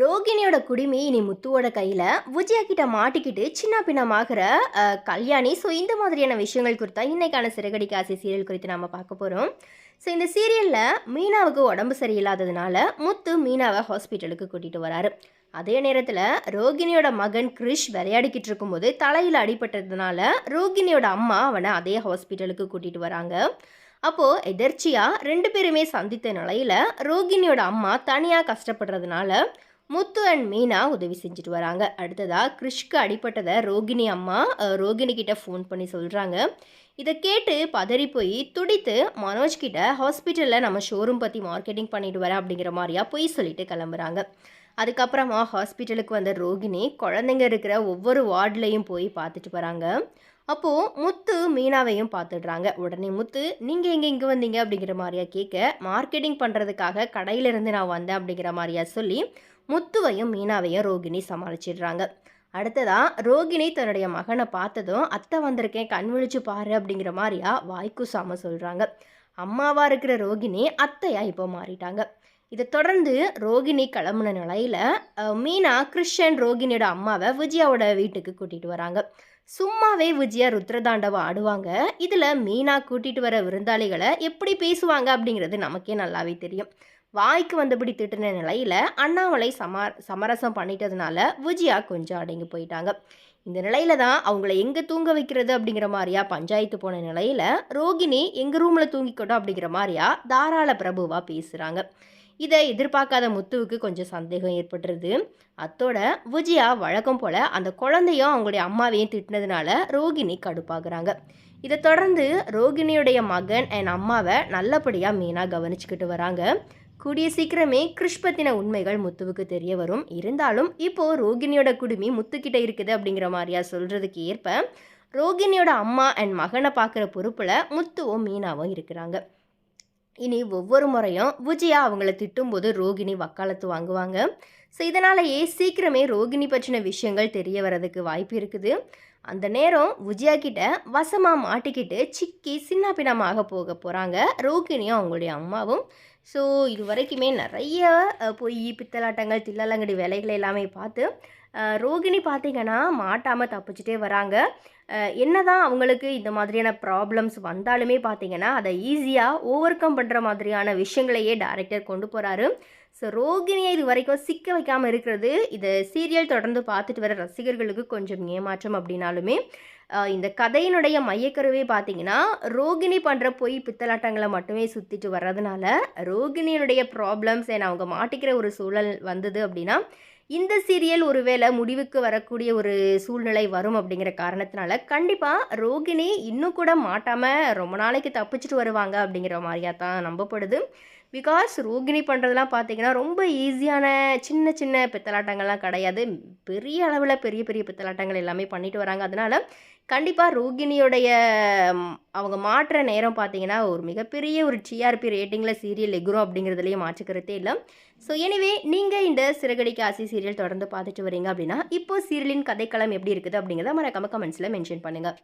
ரோகிணியோட குடுமி இனி முத்துவோட கையில் விஜயா கிட்ட மாட்டிக்கிட்டு சின்ன பின்னமாகிற கல்யாணி. ஸோ இந்த மாதிரியான விஷயங்கள் குறித்தா இன்றைக்கான சிறகடிக்க ஆசை சீரியல் குறித்து நம்ம பார்க்க போகிறோம் ஸோ இந்த சீரியலில் மீனாவுக்கு உடம்பு சரியில்லாததுனால முத்து மீனாவை ஹாஸ்பிட்டலுக்கு கூட்டிகிட்டு வராரு. அதே நேரத்தில் ரோகிணியோட மகன் கிரிஷ் விளையாடிக்கிட்டு இருக்கும்போது தலையில் அடிபட்டதுனால ரோகிணியோட அம்மா அவனை அதே ஹாஸ்பிட்டலுக்கு கூட்டிகிட்டு வராங்க. அப்போது எதர்ச்சியாக ரெண்டு பேருமே சந்தித்த நிலையில் ரோகிணியோட அம்மா தனியாக கஷ்டப்படுறதுனால முத்து அண்ட் மீனா உதவி செஞ்சுட்டு வராங்க. அடுத்ததாக கிறிஷ்க்கு அடிப்பட்டதை ரோகிணி அம்மா ரோகிணிக்கிட்ட ரோகிணி கிட்ட ஃபோன் பண்ணி சொல்கிறாங்க இதை கேட்டு பதறி போய் துடித்து மனோஜ் கிட்ட ஹாஸ்பிட்டலில் நம்ம ஷோரூம் பற்றி மார்க்கெட்டிங் பண்ணிட்டு வரேன் அப்படிங்கிற மாதிரியா போய் சொல்லிட்டு கிளம்புறாங்க. அதுக்கப்புறமா ஹாஸ்பிட்டலுக்கு வந்த ரோகிணி குழந்தைங்க இருக்கிற ஒவ்வொரு வார்டுலையும் போய் பார்த்துட்டு வராங்க. அப்போது முத்து மீனாவையும் பார்த்துடுறாங்க. உடனே முத்து நீங்கள் எங்கே இங்கே வந்தீங்க? அப்படிங்கிற மாதிரியா கேட்க மார்க்கெட்டிங் பண்ணுறதுக்காக கடையிலேருந்து நான் வந்தேன் அப்படிங்கிற மாதிரியா சொல்லி முத்துவையும் மீனாவையும் ரோகிணி சமாளிச்சிடுறாங்க. அடுத்ததா ரோகிணி தன்னுடைய மகனை பார்த்ததும் அத்தை வந்திருக்கேன் கண் விழிச்சு பாரு அப்படிங்கிற மாதிரியா வாய்க்குசாம சொல்கிறாங்க அம்மாவாக இருக்கிற ரோகிணி அத்தையா இப்போ மாறிட்டாங்க. இதை தொடர்ந்து ரோகிணி கிளம்புன நிலையில மீனா கிருஷ்ணன் ரோகிணியோட அம்மாவை விஜயாவோட வீட்டுக்கு கூட்டிகிட்டு வராங்க. சும்மாவே விஜயா ருத்ரதாண்டவம் ஆடுவாங்க. இதில் மீனா கூட்டிகிட்டு வர விருந்தாளிகளை எப்படி பேசுவாங்க அப்படிங்கிறது நமக்கே நல்லாவே தெரியும். வாய்க்கு வந்தபடி திட்டுன நிலையில் அண்ணாமலை சமா சமரசம் பண்ணிட்டதுனால விஜயா கொஞ்சம் அடங்கி போயிட்டாங்க. இந்த நிலையில தான் அவங்கள எங்கே தூங்க வைக்கிறது அப்படிங்கிற மாதிரியா பஞ்சாயத்து போன நிலையில் ரோகிணி எங்கள் ரூமில் தூங்கிக்கட்டும் அப்படிங்கிற மாதிரியா தாராள பிரபுவாக பேசுகிறாங்க இதை எதிர்பார்க்காத முத்துவுக்கு கொஞ்சம் சந்தேகம் ஏற்பட்டுருது. அத்தோட விஜயா வழக்கம் போல் அந்த குழந்தையும் அவங்களுடைய அம்மாவையும் திட்டினதுனால ரோகிணி கடுப்பாகுறாங்க. இதை தொடர்ந்து ரோகிணியுடைய மகன் என் அம்மாவை நல்லபடியாக மீனாக கவனிச்சுக்கிட்டு வராங்க. கூடிய சீக்கிரமே கிருஷ்பத்தின உண்மைகள் முத்துவுக்கு தெரிய வரும். இருந்தாலும் இப்போ ரோகிணியோட குடுமி முத்துக்கிட்ட இருக்குது அப்படிங்கிற மாதிரியா சொல்றதுக்கு ஏற்ப ரோகிணியோட அம்மா அண்ட் மகனை பார்க்குற பொறுப்பில் முத்துவும் மீனாவும் இருக்கிறாங்க. இனி ஒவ்வொரு முறையும் விஜயா அவங்கள திட்டும்போது ரோகிணி வக்காலத்து வாங்குவாங்க. ஸோ இதனாலேயே சீக்கிரமே ரோகிணி பற்றின விஷயங்கள் தெரிய வரதுக்கு வாய்ப்பு இருக்குது. அந்த நேரம் விஜயா கிட்ட வசமாக மாட்டிக்கிட்டு சிக்கி சின்ன பின்னமாக போக போகிறாங்க ரோகிணியும் அவங்களுடைய அம்மாவும். ஸோ இது வரைக்குமே நிறைய பொய் பித்தலாட்டங்கள் தில்லாலங்கடி வேலைகள் எல்லாமே பார்த்து ரோகிணி பார்த்தீங்கன்னா மாட்டாமல் தப்பிச்சுட்டே வராங்க. என்ன என்னதான் அவங்களுக்கு இந்த மாதிரியான ப்ராப்ளம்ஸ் வந்தாலுமே பார்த்தீங்கன்னா அதை ஈஸியாக ஓவர் கம் பண்ணுற மாதிரியான விஷயங்களையே டேரக்டர் கொண்டு போகிறாரு ஸோ ரோகிணியை இது வரைக்கும் சிக்க வைக்காமல் இருக்கிறது இது சீரியல் தொடர்ந்து பார்த்துட்டு வர ரசிகர்களுக்கு கொஞ்சம் ஏமாற்றம் அப்படின்னாலுமே இந்த கதையினுடைய மையக்கருவே பார்த்தீங்கன்னா ரோகிணி பண்ணுற பொய் பித்தலாட்டங்களை மட்டுமே சுற்றிட்டு வர்றதுனால ரோகிணியினுடைய ப்ராப்ளம்ஸ் ஏன்னா அவங்க மாட்டிக்கிற ஒரு சூழல் வந்தது அப்படின்னா இந்த சீரியல் ஒருவேளை முடிவுக்கு வரக்கூடிய ஒரு சூழ்நிலை வரும் அப்படிங்கிற காரணத்தினால கண்டிப்பாக ரோகிணி இன்னும் கூட மாட்டாமல் ரொம்ப நாளைக்கு தப்பிச்சுட்டு வருவாங்க அப்படிங்கிற மாதிரியா தான் நம்பப்படுது. பிகாஸ் ரோகிணி பண்ணுறதுலாம் பார்த்தீங்கன்னா ரொம்ப ஈஸியான சின்ன சின்ன பித்தலாட்டங்கள்லாம் கிடையாது. பெரிய அளவில் பெரிய பெரிய பித்தலாட்டங்கள் எல்லாமே பண்ணிட்டு வராங்க. அதனால் கண்டிப்பாக ரோகிணியோடைய அவங்க மாற்ற நேரம் பார்த்தீங்கன்னா ஒரு மிகப்பெரிய ஒரு டிஆர்பி ரேட்டிங்கில் சீரியல் எகுரும் அப்படிங்கிறதுலையும் மாற்றுக்கிறதே இல்லை. ஸோ எனிவே நீங்கள் இந்த சிறகடிக்கு ஆசி சீரியல் தொடர்ந்து பார்த்துட்டு வரீங்க அப்படின்னா இப்போ சீரியலின் கதைக்களம் எப்படி இருக்குது அப்படிங்கிறத மறக்காம கமெண்ட்ஸில் மென்ஷன் பண்ணுங்கள்